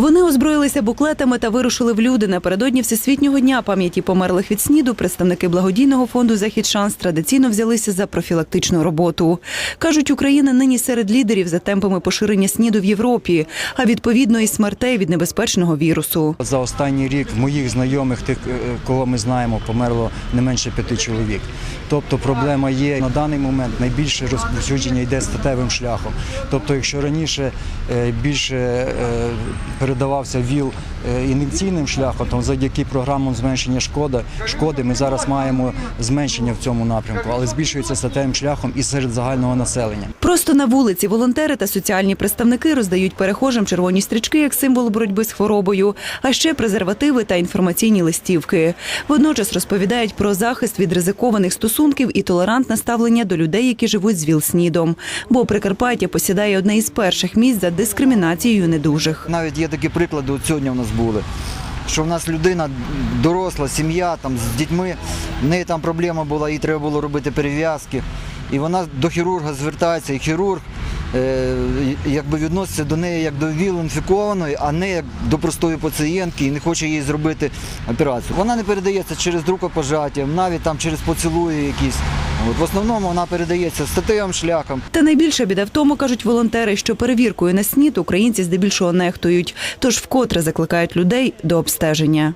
Вони озброїлися буклетами та вирушили в люди. Напередодні Всесвітнього дня пам'яті померлих від СНІДу представники благодійного фонду Захід Шанс традиційно взялися за профілактичну роботу. Кажуть, Україна нині серед лідерів за темпами поширення СНІДу в Європі, а відповідно і смертей від небезпечного вірусу. За останній рік моїх знайомих, тих, е, кого ми знаємо, померло не менше п'яти чоловік. Тобто проблема є на даний момент найбільше розповсюдження йде статевим шляхом. Тобто, якщо раніше е, більше е, передавався ВІЛ е, ін'єкційним шляхом, то завдяки програмам зменшення шкоди, шкоди ми зараз маємо зменшення в цьому напрямку, але збільшується статевим шляхом і серед загального населення. Просто на вулиці волонтери та соціальні представники роздають перехожим червоні стрічки як символ боротьби з хворобою, а ще презервативи та інформаційні листівки. Водночас розповідають про захист від ризикованих стосунків і толерантне ставлення до людей, які живуть з ВІЛ-СНІДом. Бо Прикарпаття посідає одне із перших місць за дискримінацією недужих. Навіть є такі приклади, от сьогодні в нас були. Що в нас людина доросла, сім'я там з дітьми, в неї там проблема була, їй треба було робити перев'язки. І вона до хірурга звертається, і хірург якби відноситься до неї як до ВІЛ-інфікованої, а не як до простої пацієнтки і не хоче їй зробити операцію. Вона не передається через рукопожаття, навіть там через поцілуї якісь. От, в основному вона передається статевим шляхом. Та найбільша біда в тому, кажуть волонтери, що перевіркою на СНІД українці здебільшого нехтують, тож вкотре закликають людей до обстеження.